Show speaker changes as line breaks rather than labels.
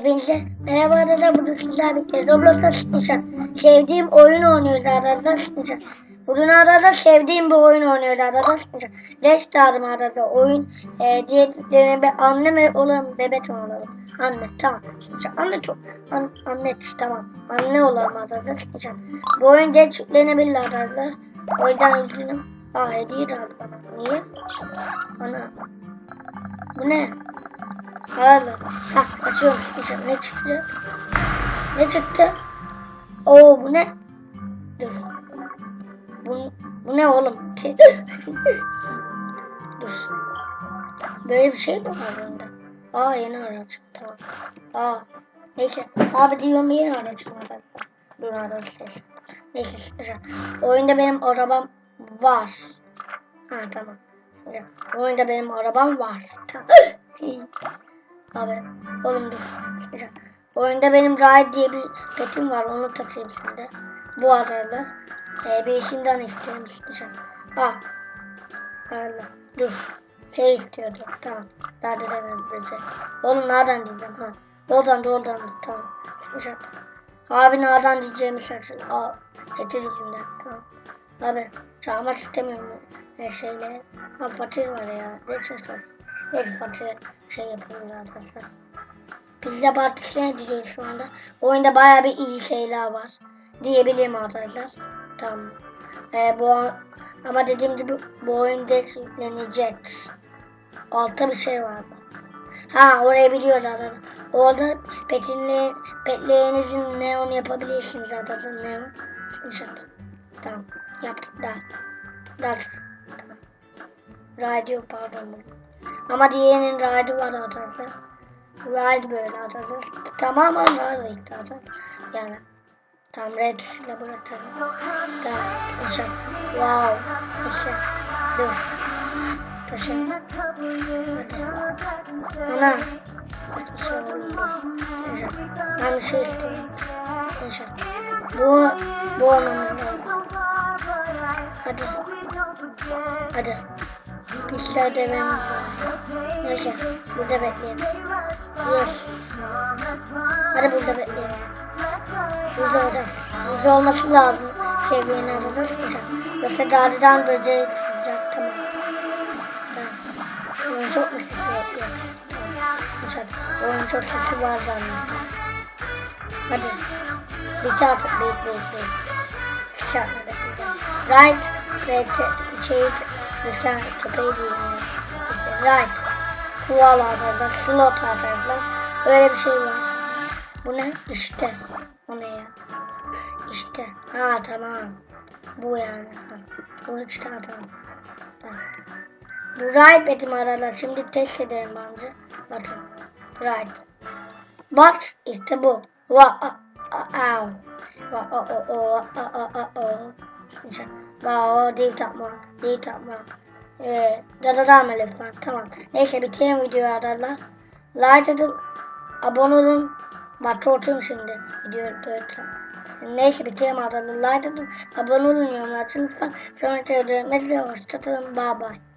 Hepinize merhaba arkadaşlar bugün sizler birlikte Roblox'ta sıkmışım. Sevdiğim oyun oynuyoruz arada sıkmışım. Bugün arada sevdiğim bir oyun oynuyoruz arada sıkmışım. Leş Star'ım arada oyun e, diye bir anne mi olalım bebek mi olalım? Anne tamam. Sıkmışım. Anne çok. An, anne tamam. Anne olalım arada sıkmışım. Bu oyun geç yüklenebilir arkadaşlar. O yüzden üzgünüm. Aa hediye de aldı bana. Niye? Ana. Bu ne? Hadi. Hah açıyorum sıkışım. Ne çıkacak? Ne çıktı? Oo bu ne? Dur. Bu, bu ne oğlum? Dur. Böyle bir şey mi var bunda? Aa yeni araç. Tamam. Aa. Neyse. Abi diyorum yeni araç mı? Dur araç ses. Neyse sıkışım. Oyunda benim arabam var. Ha tamam. Oyunda benim arabam var. Tamam. Abi oğlum dur. Oyunda benim Ride diye bir petim var. Onu takayım şimdi. Bu aralar. Ee, bir işinden istiyorum. Güzel. Ah. Allah. Dur. Şey istiyordu. Tamam. Nerede demem Oğlum nereden diyeceğim? Ha. Oradan da oradan da. Tamam. Güzel. Abi nereden diyeceğimi şaşırdım. Aa. Getir yüzümden. Tamam. Abi çağırmak istemiyorum. Ne şeyle. Ha fakir var ya. Ne çocuk. Ne fakir şey yapıyoruz arkadaşlar. Pizza partisine gidiyoruz şu anda. Oyunda baya bir iyi şeyler var. Diyebilirim arkadaşlar. Tamam. Ee, bu ama dediğim gibi bu oyunda yüklenecek. Altta bir şey vardı. Ha orayı biliyorlar. Orada petinle, petleğinizin neon yapabilirsiniz arkadaşlar. Neon. Screenshot. Tamam. Yaptık da. Dar. Tamam. Radyo pardon. Ama diğerinin ride var arkadaşlar. Ride böyle arkadaşlar. Tamamen ride işte arkadaşlar. Yani. Tam red tuşuyla bırakalım. Tamam. İşte. Wow. İşte. Dur. Taşın. Ana. Ben bir şey istiyorum. İşte. Bu, bu olmamız lazım. Hadi. Hadi. Pizza ödememiz lazım. Neyse. Burada bekleyelim. Yes. Hadi burada bekleyelim. Burada orada. Burada olması lazım. Seviyenin arada sıkacak. Yoksa gariden böceği sıkacak. Tamam. Tamam. Oyun çok mu sesi yapıyor? Tamam. Oyun çok sesi var zaten. Hadi. Bir tane bek bek bek. Şartla bekleyeceğim. Right. Ve şey tane köpeği diyeyim. Right. Kuval arkadaşlar. Slot arkadaşlar. Öyle bir şey var. Bu ne? İşte. O ne ya? İşte. Ha tamam. Bu yani. Bu işte tamam. tamam. Bu right benim aralar. Şimdi test edelim bence. Bakın. Right. Bak işte bu. Va au. Va o o o a a a o. Va o değil takma. Değil takma. Ee, da da da melek var. Tamam. Neyse bitirelim videoyu aralar. Like edin. Abone olun. Bak korkuyorum şimdi. Video dört. Neyse bitirelim aralar. Like edin. Abone olun yorumlar için lütfen. Sonraki videoda. Mesela hoşçakalın. Bye bye.